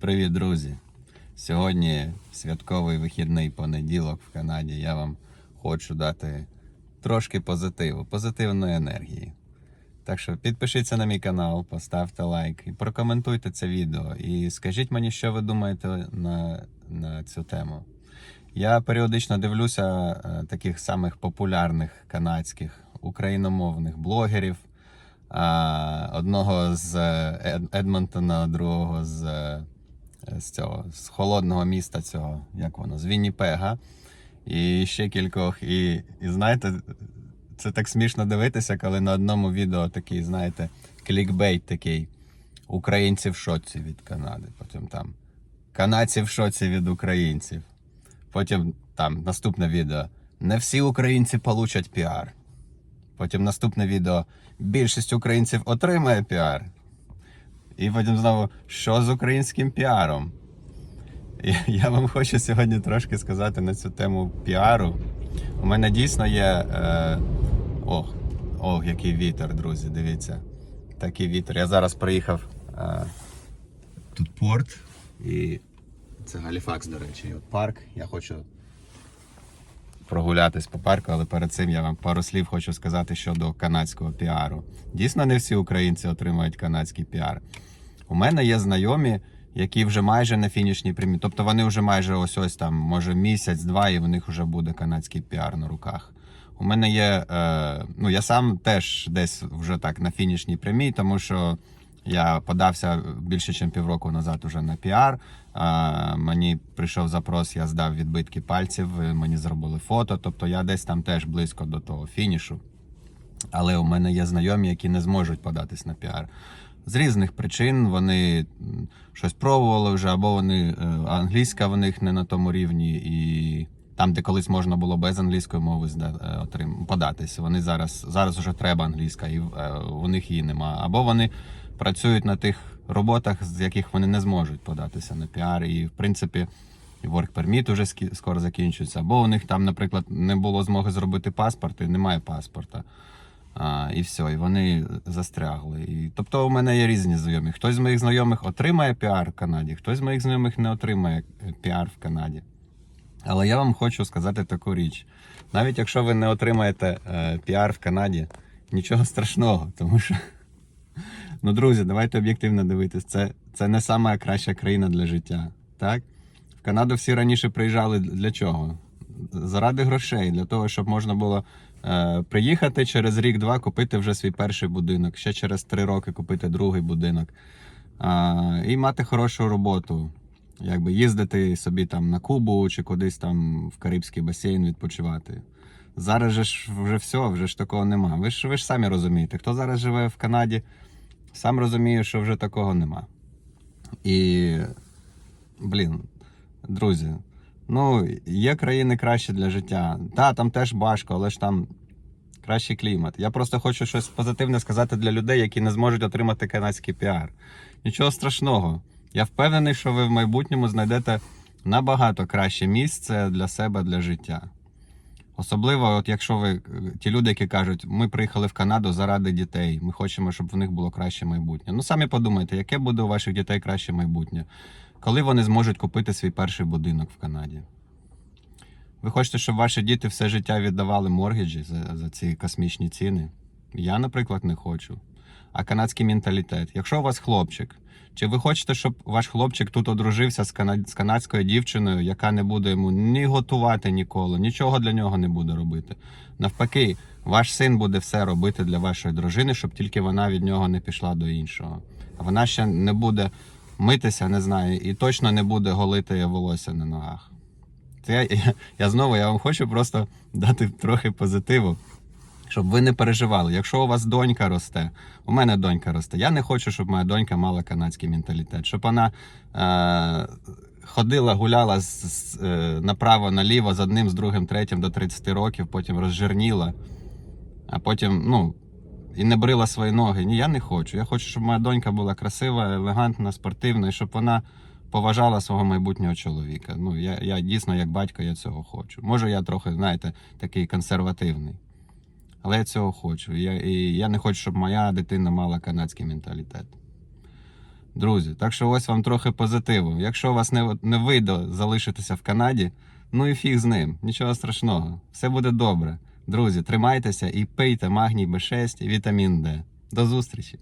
Привіт, друзі! Сьогодні святковий вихідний понеділок в Канаді. Я вам хочу дати трошки позитиву, позитивної енергії. Так що підпишіться на мій канал, поставте лайк і прокоментуйте це відео. І скажіть мені, що ви думаєте на, на цю тему. Я періодично дивлюся е, таких самих популярних канадських україномовних блогерів. Одного з е, Едмонтона, другого з, е, з цього з холодного міста цього, як воно, з Вінніпега. І ще кількох. І, і знаєте, це так смішно дивитися, коли на одному відео такий, знаєте, клікбейт такий. Українці в шоці від Канади. Потім там канадці в шоці від українців. Потім там наступне відео. Не всі українці получать піар. Потім наступне відео. Більшість українців отримає піар. І потім знову, що з українським піаром? Я вам хочу сьогодні трошки сказати на цю тему піару. У мене дійсно є. Е... Ох, ох, який вітер, друзі, дивіться. Такий вітер. Я зараз приїхав. Е... Тут порт. І це Галіфакс, до речі. І от парк. Я хочу прогулятись по парку, але перед цим я вам пару слів хочу сказати щодо канадського піару. Дійсно, не всі українці отримують канадський піар. У мене є знайомі, які вже майже на фінішній прямі. Тобто вони вже майже ось ось там, може, місяць-два, і в них вже буде канадський піар на руках. У мене є, е, ну я сам теж десь вже так на фінішній прямій, тому що я подався більше, ніж півроку назад уже на піар. А, мені прийшов запрос, я здав відбитки пальців, мені зробили фото. Тобто я десь там теж близько до того фінішу. Але у мене є знайомі, які не зможуть податись на піар. З різних причин вони щось пробували вже, або вони е, англійська в них не на тому рівні, і там, де колись можна було без англійської мови е, податись, вони зараз зараз вже треба англійська, і е, у них її нема. Або вони працюють на тих роботах, з яких вони не зможуть податися на піар. І в принципі, work permit уже скоро закінчується. Або у них там, наприклад, не було змоги зробити паспорт, і немає паспорта. А, і все, і вони застрягли. І, тобто у мене є різні знайомі. Хтось з моїх знайомих отримає піар в Канаді, хтось з моїх знайомих не отримає піар в Канаді. Але я вам хочу сказати таку річ: навіть якщо ви не отримаєте е, піар в Канаді, нічого страшного, тому що. Ну, друзі, давайте об'єктивно дивитись. Це, це не сама краща країна для життя. Так? В Канаду всі раніше приїжджали для чого? Заради грошей, для того, щоб можна було е, приїхати через рік-два, купити вже свій перший будинок, ще через три роки купити другий будинок. А, і мати хорошу роботу. Якби їздити собі там на Кубу чи кудись там в Карибський басейн відпочивати. Зараз же ж вже все, вже ж такого нема. Ви ж ви ж самі розумієте, хто зараз живе в Канаді, сам розуміє, що вже такого нема. І, блін, друзі, ну, є країни краще для життя. Так, там теж важко, але ж там кращий клімат. Я просто хочу щось позитивне сказати для людей, які не зможуть отримати канадський піар. Нічого страшного. Я впевнений, що ви в майбутньому знайдете набагато краще місце для себе для життя. Особливо, от якщо ви ті люди, які кажуть, ми приїхали в Канаду заради дітей, ми хочемо, щоб в них було краще майбутнє. Ну самі подумайте, яке буде у ваших дітей краще майбутнє, коли вони зможуть купити свій перший будинок в Канаді. Ви хочете, щоб ваші діти все життя віддавали моргіджі за, за ці космічні ціни? Я, наприклад, не хочу. А канадський менталітет. Якщо у вас хлопчик, чи ви хочете, щоб ваш хлопчик тут одружився з, кана... з канадською дівчиною, яка не буде йому ні готувати ніколи, нічого для нього не буде робити? Навпаки, ваш син буде все робити для вашої дружини, щоб тільки вона від нього не пішла до іншого. А вона ще не буде митися, не знаю, і точно не буде голити волосся на ногах. Це я, я, я знову я вам хочу просто дати трохи позитиву. Щоб ви не переживали, якщо у вас донька росте, у мене донька росте. Я не хочу, щоб моя донька мала канадський менталітет, щоб вона е, ходила, гуляла з, з, е, направо-наліво з одним, з другим, третім до 30 років, потім розжирніла, а потім, ну, і не брила свої ноги. Ні, я не хочу. Я хочу, щоб моя донька була красива, елегантна, спортивна, і щоб вона поважала свого майбутнього чоловіка. Ну, я, я дійсно, як батько, я цього хочу. Може, я трохи, знаєте, такий консервативний. Але я цього хочу. Я, і я не хочу, щоб моя дитина мала канадський менталітет. Друзі, так що ось вам трохи позитиву. Якщо у вас не, не вийде залишитися в Канаді, ну і фіг з ним, нічого страшного, все буде добре. Друзі, тримайтеся і пийте магній Б6 і вітамін Д. До зустрічі!